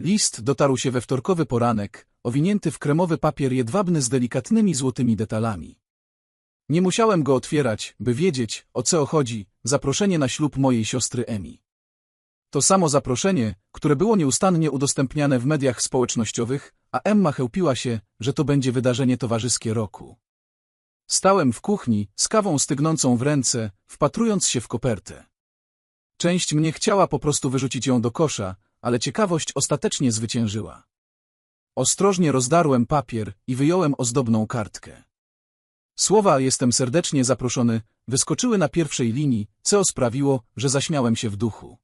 List dotarł się we wtorkowy poranek, owinięty w kremowy papier jedwabny z delikatnymi złotymi detalami. Nie musiałem go otwierać, by wiedzieć, o co chodzi, zaproszenie na ślub mojej siostry Emi. To samo zaproszenie, które było nieustannie udostępniane w mediach społecznościowych, a Emma chełpiła się, że to będzie wydarzenie towarzyskie roku. Stałem w kuchni, z kawą stygnącą w ręce, wpatrując się w kopertę. Część mnie chciała po prostu wyrzucić ją do kosza, ale ciekawość ostatecznie zwyciężyła. Ostrożnie rozdarłem papier i wyjąłem ozdobną kartkę. Słowa jestem serdecznie zaproszony wyskoczyły na pierwszej linii, co sprawiło, że zaśmiałem się w duchu.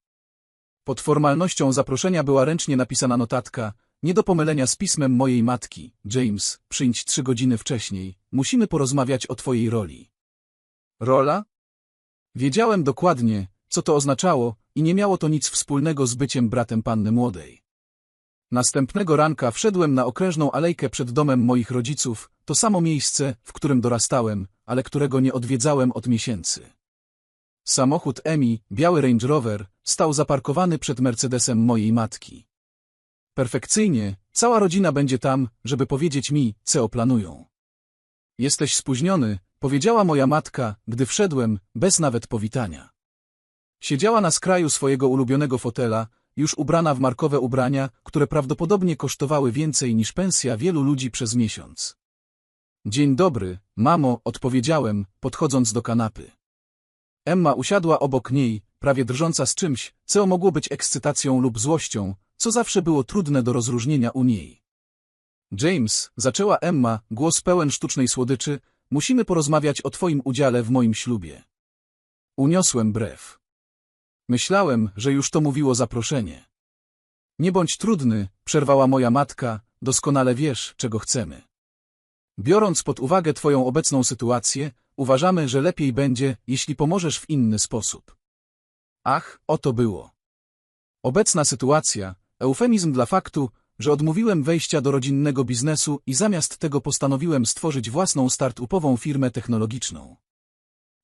Pod formalnością zaproszenia była ręcznie napisana notatka, nie do pomylenia z pismem mojej matki. James, przyjdź trzy godziny wcześniej, musimy porozmawiać o twojej roli. Rola? Wiedziałem dokładnie, co to oznaczało i nie miało to nic wspólnego z byciem bratem panny młodej. Następnego ranka wszedłem na okrężną alejkę przed domem moich rodziców, to samo miejsce, w którym dorastałem, ale którego nie odwiedzałem od miesięcy. Samochód Emi, biały Range Rover, stał zaparkowany przed Mercedesem mojej matki. Perfekcyjnie, cała rodzina będzie tam, żeby powiedzieć mi, co planują. Jesteś spóźniony, powiedziała moja matka, gdy wszedłem, bez nawet powitania. Siedziała na skraju swojego ulubionego fotela, już ubrana w markowe ubrania, które prawdopodobnie kosztowały więcej niż pensja wielu ludzi przez miesiąc. Dzień dobry, mamo, odpowiedziałem, podchodząc do kanapy. Emma usiadła obok niej, prawie drżąca z czymś, co mogło być ekscytacją lub złością, co zawsze było trudne do rozróżnienia u niej. James, zaczęła Emma, głos pełen sztucznej słodyczy, musimy porozmawiać o twoim udziale w moim ślubie. Uniosłem brew. Myślałem, że już to mówiło zaproszenie. Nie bądź trudny, przerwała moja matka, doskonale wiesz, czego chcemy. Biorąc pod uwagę twoją obecną sytuację, uważamy, że lepiej będzie, jeśli pomożesz w inny sposób. Ach, oto było. Obecna sytuacja, eufemizm dla faktu, że odmówiłem wejścia do rodzinnego biznesu i zamiast tego postanowiłem stworzyć własną start-upową firmę technologiczną.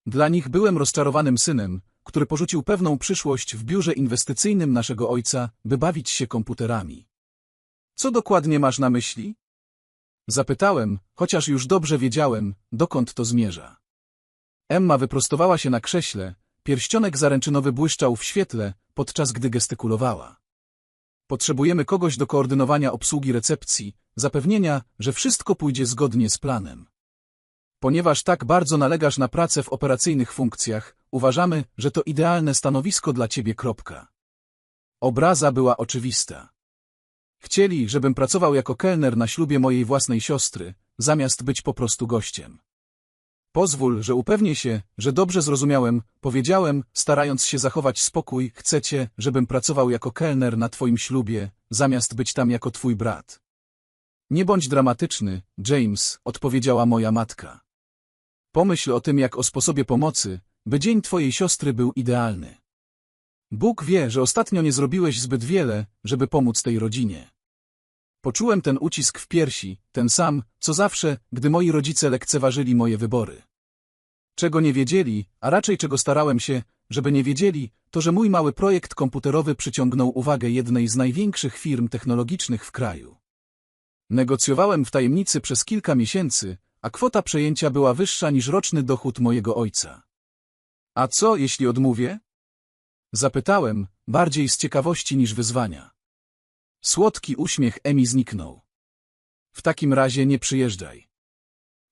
Dla nich byłem rozczarowanym synem, który porzucił pewną przyszłość w biurze inwestycyjnym naszego ojca, by bawić się komputerami. Co dokładnie masz na myśli? Zapytałem, chociaż już dobrze wiedziałem, dokąd to zmierza. Emma wyprostowała się na krześle, pierścionek zaręczynowy błyszczał w świetle, podczas gdy gestykulowała. Potrzebujemy kogoś do koordynowania obsługi recepcji, zapewnienia, że wszystko pójdzie zgodnie z planem. Ponieważ tak bardzo nalegasz na pracę w operacyjnych funkcjach, uważamy, że to idealne stanowisko dla ciebie. Kropka. Obraza była oczywista. Chcieli, żebym pracował jako kelner na ślubie mojej własnej siostry, zamiast być po prostu gościem. Pozwól, że upewnię się, że dobrze zrozumiałem, powiedziałem, starając się zachować spokój, chcecie, żebym pracował jako kelner na twoim ślubie, zamiast być tam jako twój brat. Nie bądź dramatyczny, James, odpowiedziała moja matka. Pomyśl o tym jak o sposobie pomocy, by dzień twojej siostry był idealny. Bóg wie, że ostatnio nie zrobiłeś zbyt wiele, żeby pomóc tej rodzinie. Poczułem ten ucisk w piersi, ten sam, co zawsze, gdy moi rodzice lekceważyli moje wybory. Czego nie wiedzieli, a raczej czego starałem się, żeby nie wiedzieli, to że mój mały projekt komputerowy przyciągnął uwagę jednej z największych firm technologicznych w kraju. Negocjowałem w tajemnicy przez kilka miesięcy, a kwota przejęcia była wyższa niż roczny dochód mojego ojca. A co, jeśli odmówię? Zapytałem, bardziej z ciekawości niż wyzwania. Słodki uśmiech Emi zniknął. W takim razie nie przyjeżdżaj.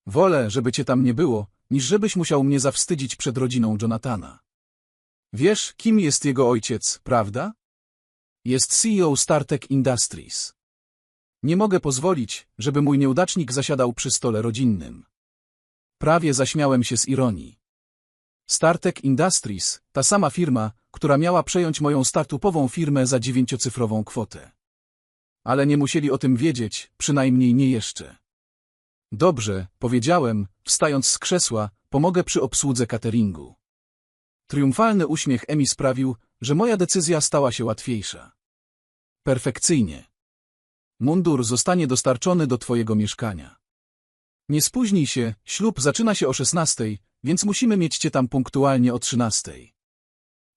Wolę, żeby cię tam nie było, niż żebyś musiał mnie zawstydzić przed rodziną Jonathana. Wiesz, kim jest jego ojciec, prawda? Jest CEO StarTech Industries. Nie mogę pozwolić, żeby mój nieudacznik zasiadał przy stole rodzinnym. Prawie zaśmiałem się z ironii. StarTech Industries, ta sama firma, która miała przejąć moją startupową firmę za dziewięciocyfrową kwotę. Ale nie musieli o tym wiedzieć, przynajmniej nie jeszcze. Dobrze, powiedziałem, wstając z krzesła, pomogę przy obsłudze cateringu. Triumfalny uśmiech Emi sprawił, że moja decyzja stała się łatwiejsza. Perfekcyjnie. Mundur zostanie dostarczony do twojego mieszkania. Nie spóźnij się, ślub zaczyna się o szesnastej, więc musimy mieć cię tam punktualnie o trzynastej.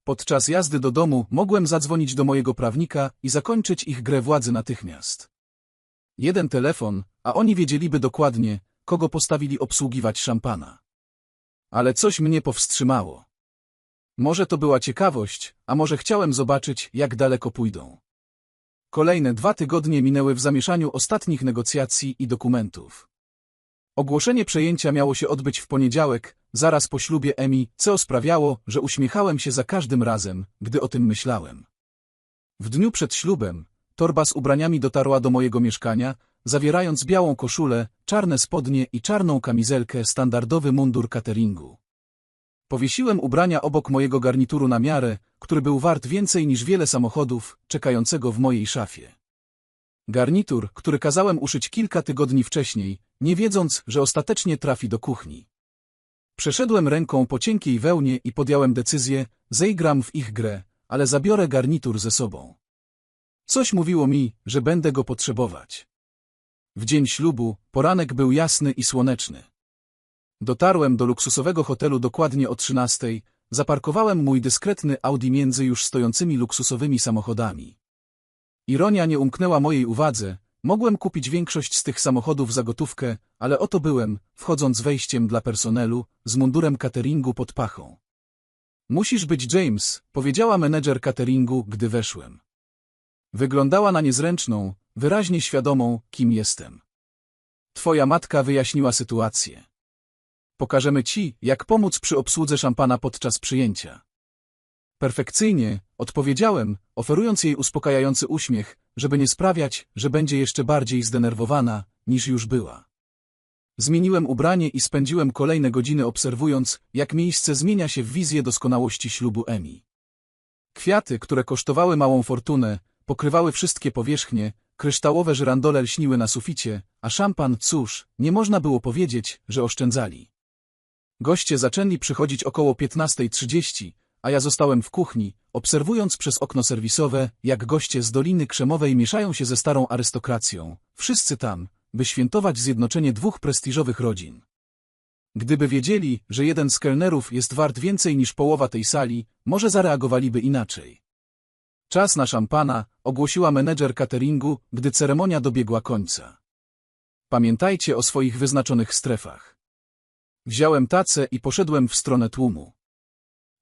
Podczas jazdy do domu mogłem zadzwonić do mojego prawnika i zakończyć ich grę władzy natychmiast. Jeden telefon, a oni wiedzieliby dokładnie, kogo postawili obsługiwać szampana. Ale coś mnie powstrzymało. Może to była ciekawość, a może chciałem zobaczyć, jak daleko pójdą. Kolejne dwa tygodnie minęły w zamieszaniu ostatnich negocjacji i dokumentów. Ogłoszenie przejęcia miało się odbyć w poniedziałek, zaraz po ślubie Emi, co sprawiało, że uśmiechałem się za każdym razem, gdy o tym myślałem. W dniu przed ślubem, torba z ubraniami dotarła do mojego mieszkania, zawierając białą koszulę, czarne spodnie i czarną kamizelkę standardowy mundur cateringu. Powiesiłem ubrania obok mojego garnituru na miarę, który był wart więcej niż wiele samochodów, czekającego w mojej szafie. Garnitur, który kazałem uszyć kilka tygodni wcześniej, nie wiedząc, że ostatecznie trafi do kuchni. Przeszedłem ręką po cienkiej wełnie i podjąłem decyzję, zejgram w ich grę, ale zabiorę garnitur ze sobą. Coś mówiło mi, że będę go potrzebować. W dzień ślubu poranek był jasny i słoneczny. Dotarłem do luksusowego hotelu dokładnie o 13, zaparkowałem mój dyskretny Audi między już stojącymi luksusowymi samochodami. Ironia nie umknęła mojej uwadze, mogłem kupić większość z tych samochodów za gotówkę, ale oto byłem, wchodząc wejściem dla personelu, z mundurem cateringu pod pachą. Musisz być James, powiedziała menedżer cateringu, gdy weszłem. Wyglądała na niezręczną, wyraźnie świadomą, kim jestem. Twoja matka wyjaśniła sytuację. Pokażemy ci, jak pomóc przy obsłudze szampana podczas przyjęcia. Perfekcyjnie, odpowiedziałem, oferując jej uspokajający uśmiech, żeby nie sprawiać, że będzie jeszcze bardziej zdenerwowana, niż już była. Zmieniłem ubranie i spędziłem kolejne godziny obserwując, jak miejsce zmienia się w wizję doskonałości ślubu Emi. Kwiaty, które kosztowały małą fortunę, pokrywały wszystkie powierzchnie, kryształowe żyrandole lśniły na suficie, a szampan, cóż, nie można było powiedzieć, że oszczędzali. Goście zaczęli przychodzić około 15.30, a ja zostałem w kuchni, obserwując przez okno serwisowe, jak goście z Doliny Krzemowej mieszają się ze starą arystokracją, wszyscy tam, by świętować zjednoczenie dwóch prestiżowych rodzin. Gdyby wiedzieli, że jeden z kelnerów jest wart więcej niż połowa tej sali, może zareagowaliby inaczej. Czas na szampana, ogłosiła menedżer cateringu, gdy ceremonia dobiegła końca. Pamiętajcie o swoich wyznaczonych strefach. Wziąłem tacę i poszedłem w stronę tłumu.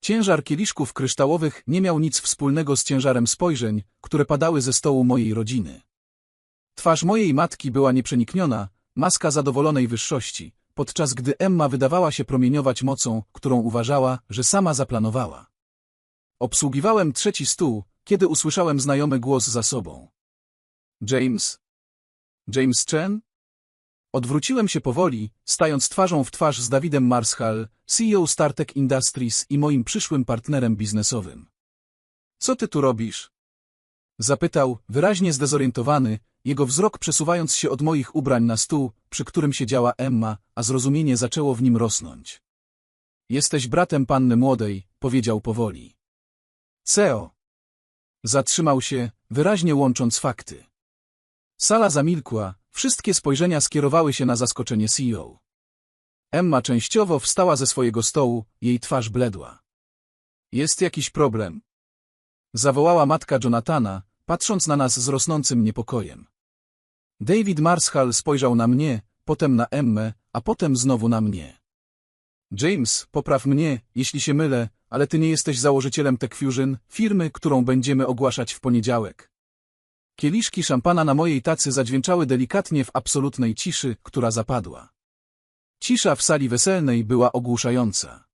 Ciężar kieliszków kryształowych nie miał nic wspólnego z ciężarem spojrzeń, które padały ze stołu mojej rodziny. Twarz mojej matki była nieprzenikniona, maska zadowolonej wyższości, podczas gdy Emma wydawała się promieniować mocą, którą uważała, że sama zaplanowała. Obsługiwałem trzeci stół, kiedy usłyszałem znajomy głos za sobą. James? James Chen? Odwróciłem się powoli, stając twarzą w twarz z Dawidem Marshall, CEO StarTech Industries i moim przyszłym partnerem biznesowym. Co ty tu robisz? Zapytał, wyraźnie zdezorientowany, jego wzrok przesuwając się od moich ubrań na stół, przy którym siedziała Emma, a zrozumienie zaczęło w nim rosnąć. Jesteś bratem panny młodej, powiedział powoli. CEO. Zatrzymał się, wyraźnie łącząc fakty. Sala zamilkła, wszystkie spojrzenia skierowały się na zaskoczenie CEO. Emma częściowo wstała ze swojego stołu, jej twarz bledła. Jest jakiś problem? Zawołała matka Jonathana, patrząc na nas z rosnącym niepokojem. David Marshall spojrzał na mnie, potem na Emmę, a potem znowu na mnie. James, popraw mnie, jeśli się mylę, ale ty nie jesteś założycielem Tech Fusion, firmy, którą będziemy ogłaszać w poniedziałek. Kieliszki szampana na mojej tacy zadźwięczały delikatnie w absolutnej ciszy, która zapadła. Cisza w sali weselnej była ogłuszająca.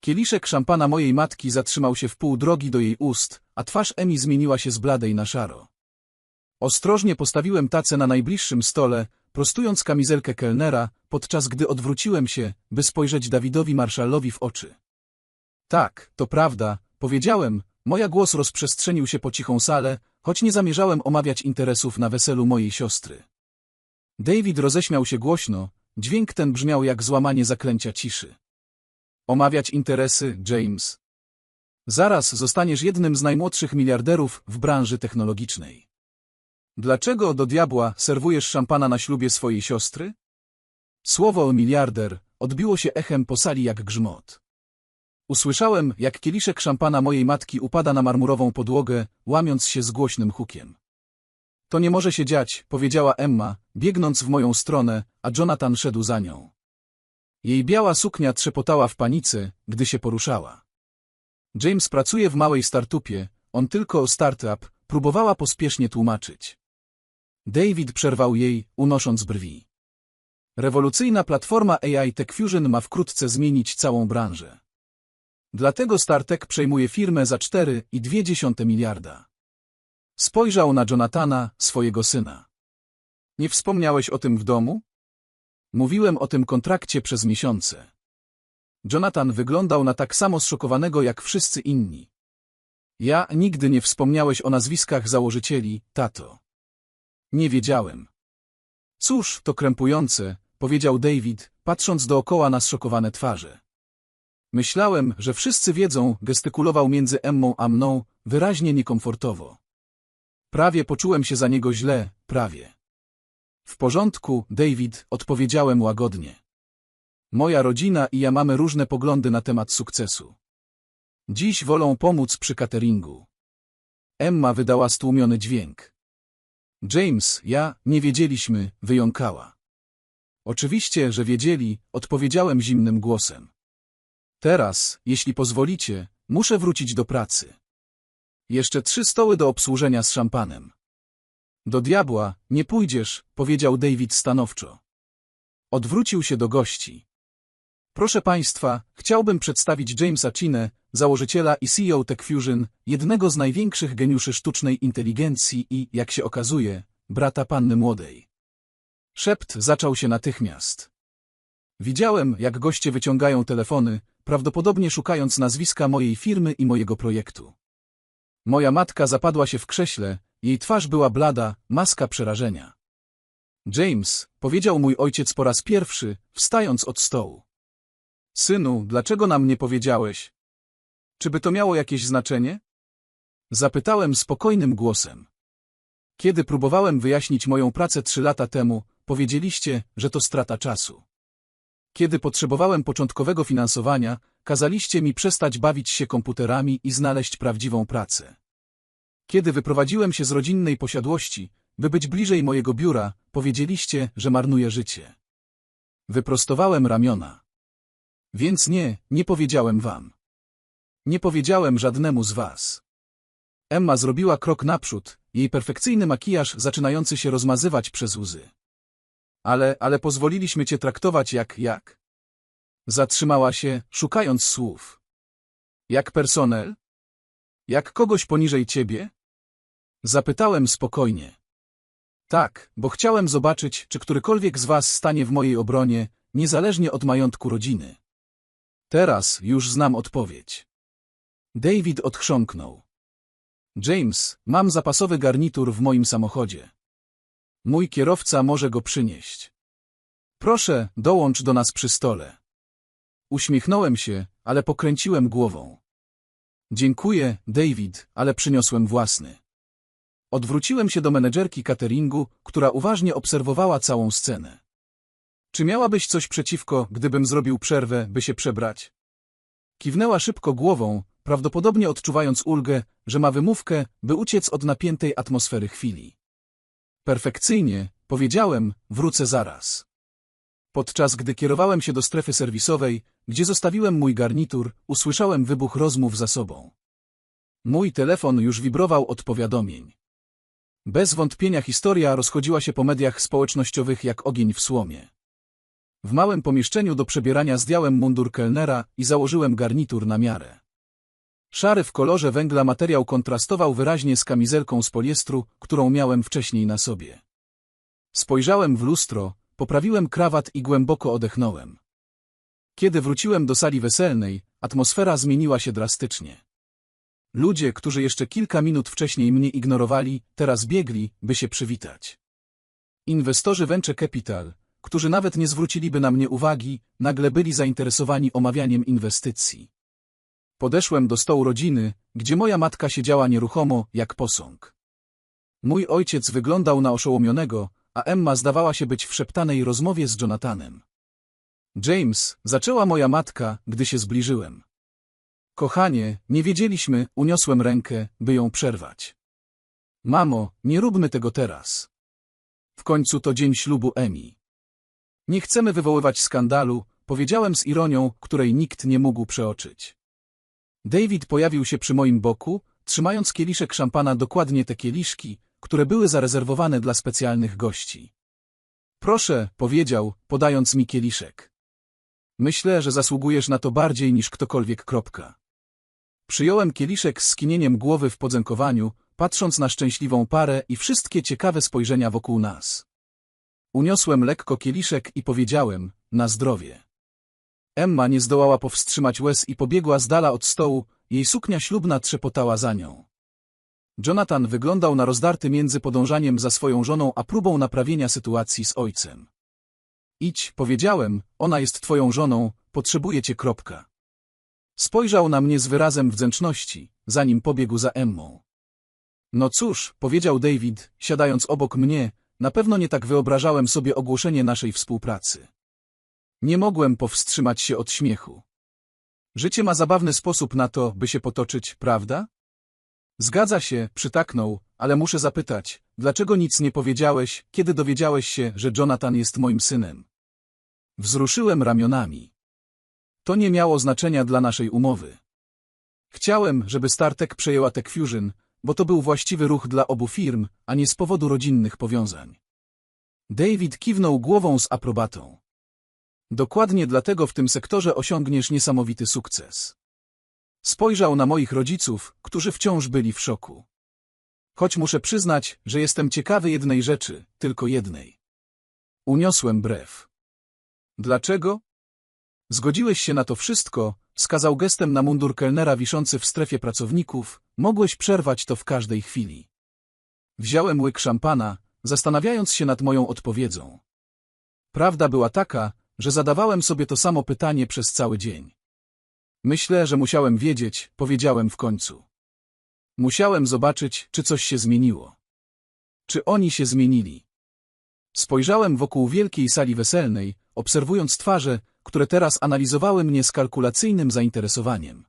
Kieliszek szampana mojej matki zatrzymał się w pół drogi do jej ust, a twarz Emi zmieniła się z bladej na szaro. Ostrożnie postawiłem tacę na najbliższym stole, prostując kamizelkę kelnera, podczas gdy odwróciłem się, by spojrzeć Dawidowi Marshallowi w oczy. Tak, to prawda, powiedziałem, moja głos rozprzestrzenił się po cichą salę, choć nie zamierzałem omawiać interesów na weselu mojej siostry. David roześmiał się głośno, dźwięk ten brzmiał jak złamanie zaklęcia ciszy. Omawiać interesy, James. Zaraz zostaniesz jednym z najmłodszych miliarderów w branży technologicznej. Dlaczego do diabła serwujesz szampana na ślubie swojej siostry? Słowo miliarder odbiło się echem po sali jak grzmot. Usłyszałem, jak kieliszek szampana mojej matki upada na marmurową podłogę, łamiąc się z głośnym hukiem. To nie może się dziać, powiedziała Emma, biegnąc w moją stronę, a Jonathan szedł za nią. Jej biała suknia trzepotała w panice, gdy się poruszała. James pracuje w małej startupie, on tylko startup, próbowała pospiesznie tłumaczyć. David przerwał jej, unosząc brwi. Rewolucyjna platforma AI TechFusion ma wkrótce zmienić całą branżę. Dlatego StarTech przejmuje firmę za 4,2 miliarda. Spojrzał na Jonathana, swojego syna. Nie wspomniałeś o tym w domu? Mówiłem o tym kontrakcie przez miesiące. Jonathan wyglądał na tak samo zszokowanego jak wszyscy inni. Ja nigdy nie wspomniałeś o nazwiskach założycieli, tato. Nie wiedziałem. Cóż, to krępujące, powiedział David, patrząc dookoła na zszokowane twarze. Myślałem, że wszyscy wiedzą, gestykulował między Emmą a mną, wyraźnie niekomfortowo. Prawie poczułem się za niego źle, prawie. W porządku, David, odpowiedziałem łagodnie. Moja rodzina i ja mamy różne poglądy na temat sukcesu. Dziś wolą pomóc przy cateringu. Emma wydała stłumiony dźwięk. James, ja, nie wiedzieliśmy, wyjąkała. Oczywiście, że wiedzieli, odpowiedziałem zimnym głosem. Teraz, jeśli pozwolicie, muszę wrócić do pracy. Jeszcze trzy stoły do obsłużenia z szampanem. Do diabła, nie pójdziesz, powiedział David stanowczo. Odwrócił się do gości. Proszę Państwa, chciałbym przedstawić Jamesa Chinę, założyciela i CEO TechFusion, jednego z największych geniuszy sztucznej inteligencji i, jak się okazuje, brata panny młodej. Szept zaczął się natychmiast. Widziałem, jak goście wyciągają telefony, prawdopodobnie szukając nazwiska mojej firmy i mojego projektu. Moja matka zapadła się w krześle, jej twarz była blada, maska przerażenia. James, powiedział mój ojciec po raz pierwszy, wstając od stołu. Synu, dlaczego nam nie powiedziałeś? Czy by to miało jakieś znaczenie? Zapytałem spokojnym głosem. Kiedy próbowałem wyjaśnić moją pracę trzy lata temu, powiedzieliście, że to strata czasu. Kiedy potrzebowałem początkowego finansowania, kazaliście mi przestać bawić się komputerami i znaleźć prawdziwą pracę. Kiedy wyprowadziłem się z rodzinnej posiadłości, by być bliżej mojego biura, powiedzieliście, że marnuję życie. Wyprostowałem ramiona. Więc nie, nie powiedziałem wam. Nie powiedziałem żadnemu z was. Emma zrobiła krok naprzód, jej perfekcyjny makijaż zaczynający się rozmazywać przez łzy. Ale, ale pozwoliliśmy cię traktować jak, jak? Zatrzymała się, szukając słów. Jak personel? Jak kogoś poniżej ciebie? Zapytałem spokojnie. Tak, bo chciałem zobaczyć, czy którykolwiek z was stanie w mojej obronie, niezależnie od majątku rodziny. Teraz już znam odpowiedź. David odchrząknął. James, mam zapasowy garnitur w moim samochodzie. Mój kierowca może go przynieść. Proszę, dołącz do nas przy stole. Uśmiechnąłem się, ale pokręciłem głową. Dziękuję, David, ale przyniosłem własny. Odwróciłem się do menedżerki cateringu, która uważnie obserwowała całą scenę. Czy miałabyś coś przeciwko, gdybym zrobił przerwę, by się przebrać? Kiwnęła szybko głową, prawdopodobnie odczuwając ulgę, że ma wymówkę, by uciec od napiętej atmosfery chwili. Perfekcyjnie, powiedziałem, wrócę zaraz. Podczas gdy kierowałem się do strefy serwisowej, gdzie zostawiłem mój garnitur, usłyszałem wybuch rozmów za sobą. Mój telefon już wibrował od powiadomień. Bez wątpienia historia rozchodziła się po mediach społecznościowych jak ogień w słomie. W małym pomieszczeniu do przebierania zdjąłem mundur kelnera i założyłem garnitur na miarę. Szary w kolorze węgla materiał kontrastował wyraźnie z kamizelką z poliestru, którą miałem wcześniej na sobie. Spojrzałem w lustro, poprawiłem krawat i głęboko odechnąłem. Kiedy wróciłem do sali weselnej, atmosfera zmieniła się drastycznie. Ludzie, którzy jeszcze kilka minut wcześniej mnie ignorowali, teraz biegli, by się przywitać. Inwestorzy Venture Capital, którzy nawet nie zwróciliby na mnie uwagi, nagle byli zainteresowani omawianiem inwestycji. Podeszłem do stołu rodziny, gdzie moja matka siedziała nieruchomo, jak posąg. Mój ojciec wyglądał na oszołomionego, a Emma zdawała się być w szeptanej rozmowie z Jonathanem. James, zaczęła moja matka, gdy się zbliżyłem. Kochanie, nie wiedzieliśmy, uniosłem rękę, by ją przerwać. Mamo, nie róbmy tego teraz. W końcu to dzień ślubu Emi. Nie chcemy wywoływać skandalu, powiedziałem z ironią, której nikt nie mógł przeoczyć. David pojawił się przy moim boku, trzymając kieliszek szampana dokładnie te kieliszki, które były zarezerwowane dla specjalnych gości. Proszę, powiedział, podając mi kieliszek. Myślę, że zasługujesz na to bardziej niż ktokolwiek. Kropka. Przyjąłem kieliszek z skinieniem głowy w podzękowaniu, patrząc na szczęśliwą parę i wszystkie ciekawe spojrzenia wokół nas. Uniosłem lekko kieliszek i powiedziałem, na zdrowie. Emma nie zdołała powstrzymać łez i pobiegła z dala od stołu, jej suknia ślubna trzepotała za nią. Jonathan wyglądał na rozdarty między podążaniem za swoją żoną a próbą naprawienia sytuacji z ojcem. Idź, powiedziałem, ona jest twoją żoną, potrzebuje cię. Kropka. Spojrzał na mnie z wyrazem wdzięczności, zanim pobiegł za Emmą. No cóż, powiedział David, siadając obok mnie, na pewno nie tak wyobrażałem sobie ogłoszenie naszej współpracy. Nie mogłem powstrzymać się od śmiechu. Życie ma zabawny sposób na to, by się potoczyć, prawda? Zgadza się, przytaknął, ale muszę zapytać, dlaczego nic nie powiedziałeś, kiedy dowiedziałeś się, że Jonathan jest moim synem? Wzruszyłem ramionami. To nie miało znaczenia dla naszej umowy. Chciałem, żeby StarTech przejęła Tech Fusion, bo to był właściwy ruch dla obu firm, a nie z powodu rodzinnych powiązań. David kiwnął głową z aprobatą. Dokładnie dlatego w tym sektorze osiągniesz niesamowity sukces. Spojrzał na moich rodziców, którzy wciąż byli w szoku. Choć muszę przyznać, że jestem ciekawy jednej rzeczy, tylko jednej. Uniosłem brew. Dlaczego? Zgodziłeś się na to wszystko, skazał gestem na mundur kelnera wiszący w strefie pracowników, mogłeś przerwać to w każdej chwili. Wziąłem łyk szampana, zastanawiając się nad moją odpowiedzią. Prawda była taka, że zadawałem sobie to samo pytanie przez cały dzień. Myślę, że musiałem wiedzieć, powiedziałem w końcu. Musiałem zobaczyć, czy coś się zmieniło. Czy oni się zmienili. Spojrzałem wokół wielkiej sali weselnej, obserwując twarze, które teraz analizowały mnie z kalkulacyjnym zainteresowaniem.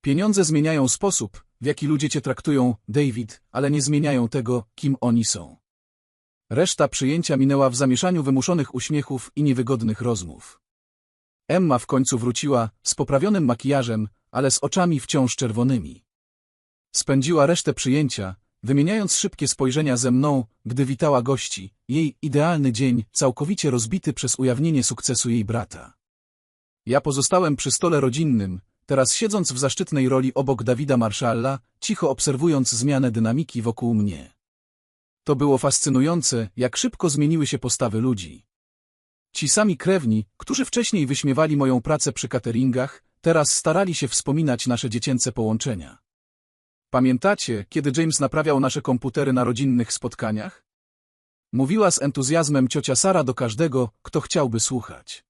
Pieniądze zmieniają sposób, w jaki ludzie cię traktują, David, ale nie zmieniają tego, kim oni są. Reszta przyjęcia minęła w zamieszaniu wymuszonych uśmiechów i niewygodnych rozmów. Emma w końcu wróciła, z poprawionym makijażem, ale z oczami wciąż czerwonymi. Spędziła resztę przyjęcia, wymieniając szybkie spojrzenia ze mną, gdy witała gości, jej idealny dzień, całkowicie rozbity przez ujawnienie sukcesu jej brata. Ja pozostałem przy stole rodzinnym, teraz siedząc w zaszczytnej roli obok Dawida Marszalla, cicho obserwując zmianę dynamiki wokół mnie. To było fascynujące, jak szybko zmieniły się postawy ludzi. Ci sami krewni, którzy wcześniej wyśmiewali moją pracę przy cateringach, teraz starali się wspominać nasze dziecięce połączenia. Pamiętacie, kiedy James naprawiał nasze komputery na rodzinnych spotkaniach? Mówiła z entuzjazmem ciocia Sara do każdego, kto chciałby słuchać.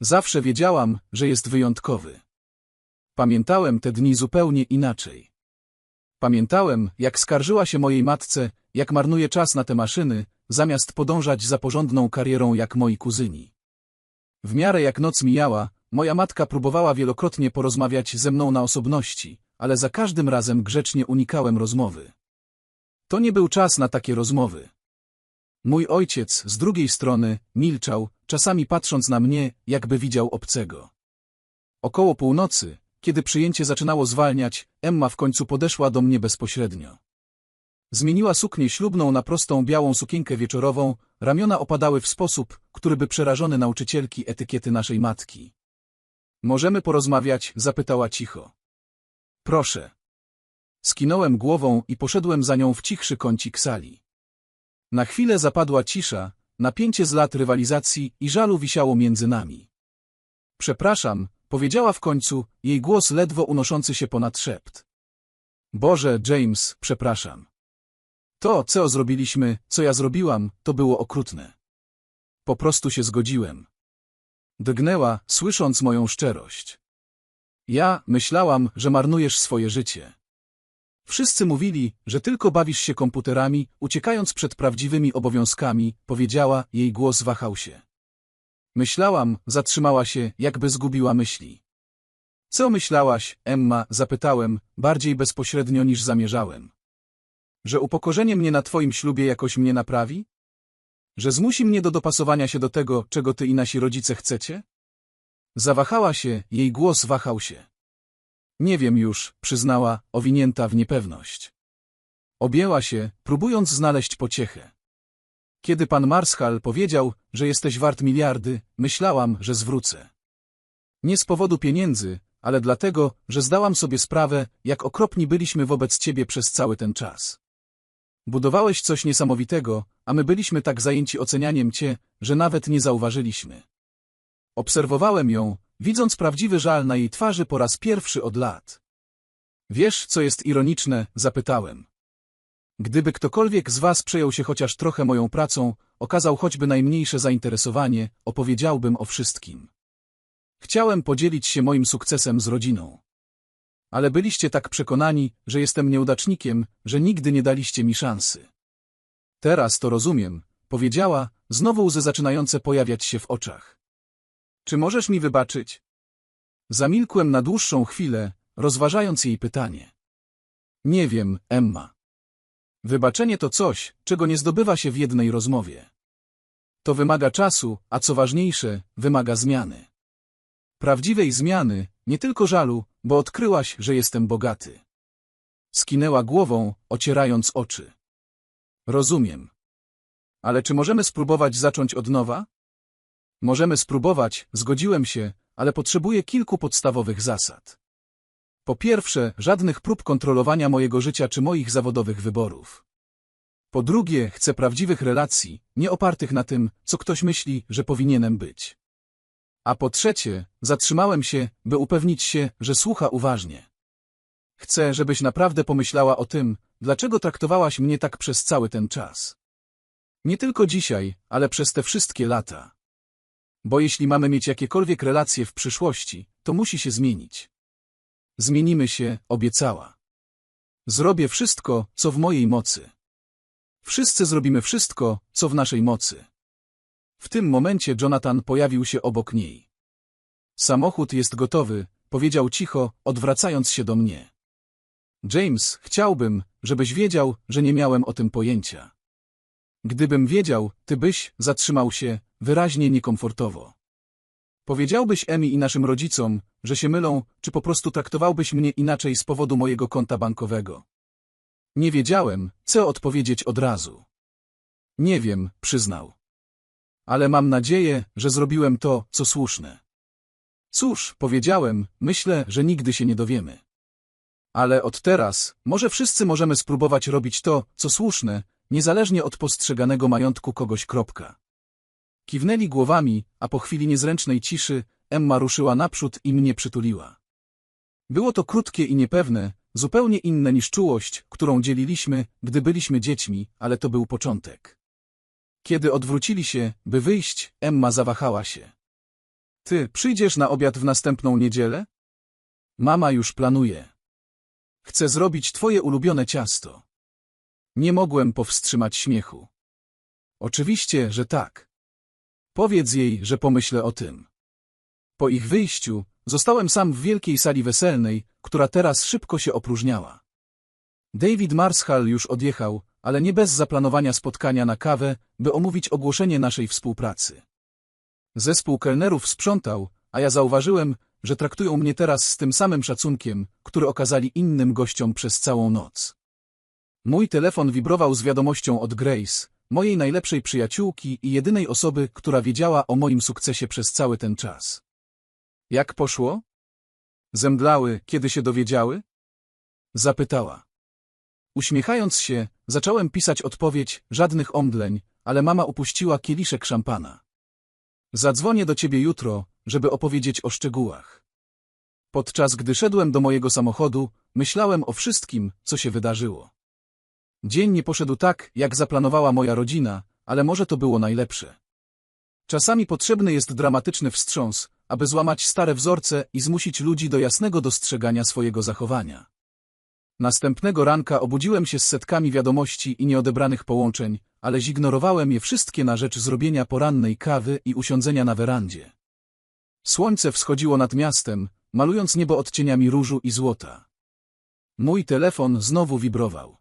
Zawsze wiedziałam, że jest wyjątkowy. Pamiętałem te dni zupełnie inaczej. Pamiętałem, jak skarżyła się mojej matce, jak marnuje czas na te maszyny, zamiast podążać za porządną karierą jak moi kuzyni. W miarę jak noc mijała, moja matka próbowała wielokrotnie porozmawiać ze mną na osobności, ale za każdym razem grzecznie unikałem rozmowy. To nie był czas na takie rozmowy. Mój ojciec, z drugiej strony, milczał, czasami patrząc na mnie, jakby widział obcego. Około północy, kiedy przyjęcie zaczynało zwalniać, Emma w końcu podeszła do mnie bezpośrednio. Zmieniła suknię ślubną na prostą białą sukienkę wieczorową, ramiona opadały w sposób, który by przerażony nauczycielki etykiety naszej matki. Możemy porozmawiać? zapytała cicho. Proszę. Skinąłem głową i poszedłem za nią w cichszy kącik sali. Na chwilę zapadła cisza, napięcie z lat rywalizacji i żalu wisiało między nami. Przepraszam, powiedziała w końcu, jej głos ledwo unoszący się ponad szept. Boże, James, przepraszam. To, co zrobiliśmy, co ja zrobiłam, to było okrutne. Po prostu się zgodziłem. Drgnęła, słysząc moją szczerość. Ja myślałam, że marnujesz swoje życie. Wszyscy mówili, że tylko bawisz się komputerami, uciekając przed prawdziwymi obowiązkami, powiedziała, jej głos wahał się. Myślałam, zatrzymała się, jakby zgubiła myśli. Co myślałaś, Emma? Zapytałem, bardziej bezpośrednio niż zamierzałem. Że upokorzenie mnie na twoim ślubie jakoś mnie naprawi? Że zmusi mnie do dopasowania się do tego, czego ty i nasi rodzice chcecie? Zawahała się, jej głos wahał się. Nie wiem już, przyznała, owinięta w niepewność. Objęła się, próbując znaleźć pociechę. Kiedy pan Marschall powiedział, że jesteś wart miliardy, myślałam, że zwrócę. Nie z powodu pieniędzy, ale dlatego, że zdałam sobie sprawę, jak okropni byliśmy wobec ciebie przez cały ten czas. Budowałeś coś niesamowitego, a my byliśmy tak zajęci ocenianiem cię, że nawet nie zauważyliśmy. Obserwowałem ją, widząc prawdziwy żal na jej twarzy po raz pierwszy od lat. Wiesz, co jest ironiczne? zapytałem. Gdyby ktokolwiek z was przejął się chociaż trochę moją pracą, okazał choćby najmniejsze zainteresowanie, opowiedziałbym o wszystkim. Chciałem podzielić się moim sukcesem z rodziną. Ale byliście tak przekonani, że jestem nieudacznikiem, że nigdy nie daliście mi szansy. Teraz to rozumiem, powiedziała, znowu łzy zaczynające pojawiać się w oczach. Czy możesz mi wybaczyć? Zamilkłem na dłuższą chwilę, rozważając jej pytanie. Nie wiem, Emma. Wybaczenie to coś, czego nie zdobywa się w jednej rozmowie. To wymaga czasu, a co ważniejsze, wymaga zmiany. Prawdziwej zmiany, nie tylko żalu, bo odkryłaś, że jestem bogaty. Skinęła głową, ocierając oczy. Rozumiem. Ale czy możemy spróbować zacząć od nowa? Możemy spróbować, zgodziłem się, ale potrzebuję kilku podstawowych zasad. Po pierwsze, żadnych prób kontrolowania mojego życia czy moich zawodowych wyborów. Po drugie, chcę prawdziwych relacji, nie opartych na tym, co ktoś myśli, że powinienem być. A po trzecie, zatrzymałem się, by upewnić się, że słucha uważnie. Chcę, żebyś naprawdę pomyślała o tym, dlaczego traktowałaś mnie tak przez cały ten czas. Nie tylko dzisiaj, ale przez te wszystkie lata. Bo jeśli mamy mieć jakiekolwiek relacje w przyszłości, to musi się zmienić. Zmienimy się, obiecała. Zrobię wszystko, co w mojej mocy. Wszyscy zrobimy wszystko, co w naszej mocy. W tym momencie Jonathan pojawił się obok niej. Samochód jest gotowy, powiedział cicho, odwracając się do mnie. James, chciałbym, żebyś wiedział, że nie miałem o tym pojęcia. Gdybym wiedział, ty byś zatrzymał się, wyraźnie niekomfortowo. Powiedziałbyś Emi i naszym rodzicom, że się mylą, czy po prostu traktowałbyś mnie inaczej z powodu mojego konta bankowego. Nie wiedziałem, co odpowiedzieć od razu. Nie wiem, przyznał. Ale mam nadzieję, że zrobiłem to, co słuszne. Cóż, powiedziałem, myślę, że nigdy się nie dowiemy. Ale od teraz, może wszyscy możemy spróbować robić to, co słuszne, niezależnie od postrzeganego majątku kogoś. Kropka. Kiwnęli głowami, a po chwili niezręcznej ciszy Emma ruszyła naprzód i mnie przytuliła. Było to krótkie i niepewne, zupełnie inne niż czułość, którą dzieliliśmy, gdy byliśmy dziećmi, ale to był początek. Kiedy odwrócili się, by wyjść, Emma zawahała się. Ty przyjdziesz na obiad w następną niedzielę? Mama już planuje. Chcę zrobić twoje ulubione ciasto. Nie mogłem powstrzymać śmiechu. Oczywiście, że tak. Powiedz jej, że pomyślę o tym. Po ich wyjściu, zostałem sam w wielkiej sali weselnej, która teraz szybko się opróżniała. David Marshall już odjechał, ale nie bez zaplanowania spotkania na kawę, by omówić ogłoszenie naszej współpracy. Zespół kelnerów sprzątał, a ja zauważyłem, że traktują mnie teraz z tym samym szacunkiem, który okazali innym gościom przez całą noc. Mój telefon wibrował z wiadomością od Grace, mojej najlepszej przyjaciółki i jedynej osoby, która wiedziała o moim sukcesie przez cały ten czas. Jak poszło? Zemdlały, kiedy się dowiedziały? Zapytała. Uśmiechając się, zacząłem pisać odpowiedź, żadnych omdleń, ale mama upuściła kieliszek szampana. Zadzwonię do ciebie jutro, żeby opowiedzieć o szczegółach. Podczas gdy szedłem do mojego samochodu, myślałem o wszystkim, co się wydarzyło. Dzień nie poszedł tak, jak zaplanowała moja rodzina, ale może to było najlepsze. Czasami potrzebny jest dramatyczny wstrząs, aby złamać stare wzorce i zmusić ludzi do jasnego dostrzegania swojego zachowania. Następnego ranka obudziłem się z setkami wiadomości i nieodebranych połączeń, ale zignorowałem je wszystkie na rzecz zrobienia porannej kawy i usiądzenia na werandzie. Słońce wschodziło nad miastem, malując niebo odcieniami różu i złota. Mój telefon znowu wibrował.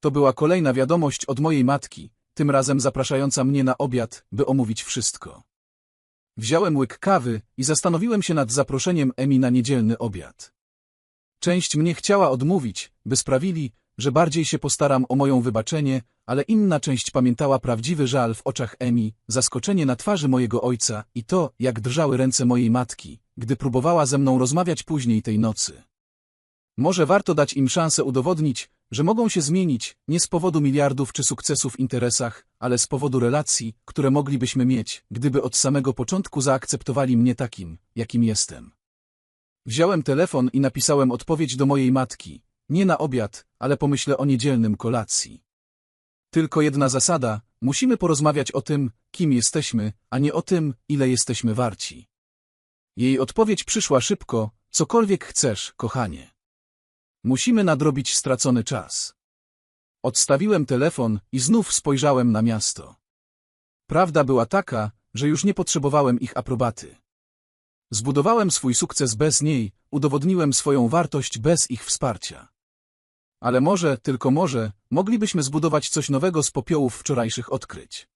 To była kolejna wiadomość od mojej matki, tym razem zapraszająca mnie na obiad, by omówić wszystko. Wziąłem łyk kawy i zastanowiłem się nad zaproszeniem Emi na niedzielny obiad. Część mnie chciała odmówić, by sprawili, że bardziej się postaram o moją wybaczenie, ale inna część pamiętała prawdziwy żal w oczach Emi, zaskoczenie na twarzy mojego ojca i to, jak drżały ręce mojej matki, gdy próbowała ze mną rozmawiać później tej nocy. Może warto dać im szansę udowodnić, że mogą się zmienić nie z powodu miliardów czy sukcesów w interesach, ale z powodu relacji, które moglibyśmy mieć, gdyby od samego początku zaakceptowali mnie takim, jakim jestem. Wziąłem telefon i napisałem odpowiedź do mojej matki. Nie na obiad, ale pomyślę o niedzielnym kolacji. Tylko jedna zasada, musimy porozmawiać o tym, kim jesteśmy, a nie o tym, ile jesteśmy warci. Jej odpowiedź przyszła szybko, cokolwiek chcesz, kochanie. Musimy nadrobić stracony czas. Odstawiłem telefon i znów spojrzałem na miasto. Prawda była taka, że już nie potrzebowałem ich aprobaty. Zbudowałem swój sukces bez niej, udowodniłem swoją wartość bez ich wsparcia. Ale może, tylko może, moglibyśmy zbudować coś nowego z popiołów wczorajszych odkryć.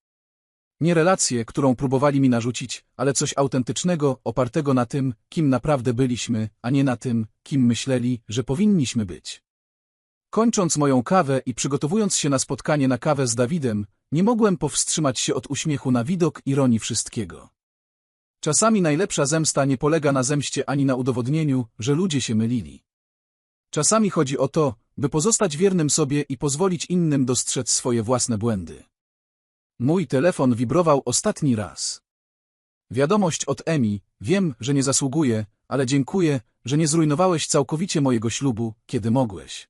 Nie relację, którą próbowali mi narzucić, ale coś autentycznego, opartego na tym, kim naprawdę byliśmy, a nie na tym, kim myśleli, że powinniśmy być. Kończąc moją kawę i przygotowując się na spotkanie na kawę z Dawidem, nie mogłem powstrzymać się od uśmiechu na widok ironii wszystkiego. Czasami najlepsza zemsta nie polega na zemście ani na udowodnieniu, że ludzie się mylili. Czasami chodzi o to, by pozostać wiernym sobie i pozwolić innym dostrzec swoje własne błędy. Mój telefon wibrował ostatni raz. Wiadomość od Emi, wiem, że nie zasługuję, ale dziękuję, że nie zrujnowałeś całkowicie mojego ślubu, kiedy mogłeś.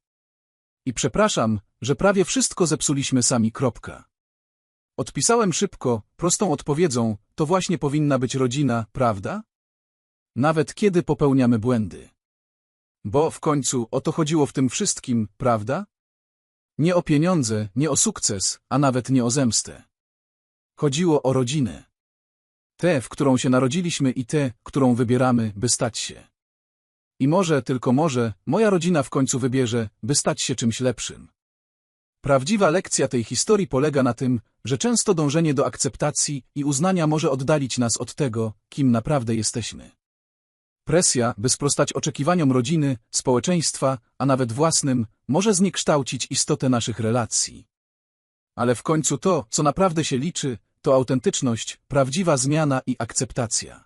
I przepraszam, że prawie wszystko zepsuliśmy sami. Kropka. Odpisałem szybko, prostą odpowiedzią, to właśnie powinna być rodzina, prawda? Nawet kiedy popełniamy błędy. Bo w końcu o to chodziło w tym wszystkim, prawda? Nie o pieniądze, nie o sukces, a nawet nie o zemstę. Chodziło o rodzinę. Tę, w którą się narodziliśmy i tę, którą wybieramy, by stać się. I może, tylko może, moja rodzina w końcu wybierze, by stać się czymś lepszym. Prawdziwa lekcja tej historii polega na tym, że często dążenie do akceptacji i uznania może oddalić nas od tego, kim naprawdę jesteśmy. Presja, by sprostać oczekiwaniom rodziny, społeczeństwa, a nawet własnym, może zniekształcić istotę naszych relacji. Ale w końcu to, co naprawdę się liczy, to autentyczność, prawdziwa zmiana i akceptacja.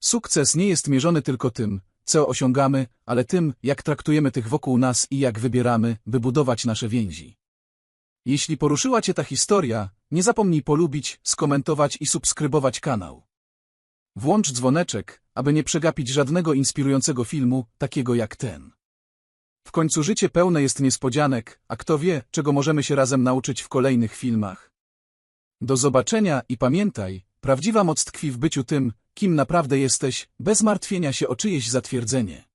Sukces nie jest mierzony tylko tym, co osiągamy, ale tym, jak traktujemy tych wokół nas i jak wybieramy, by budować nasze więzi. Jeśli poruszyła Cię ta historia, nie zapomnij polubić, skomentować i subskrybować kanał. Włącz dzwoneczek, aby nie przegapić żadnego inspirującego filmu, takiego jak ten. W końcu życie pełne jest niespodzianek, a kto wie, czego możemy się razem nauczyć w kolejnych filmach. Do zobaczenia i pamiętaj, prawdziwa moc tkwi w byciu tym, kim naprawdę jesteś, bez martwienia się o czyjeś zatwierdzenie.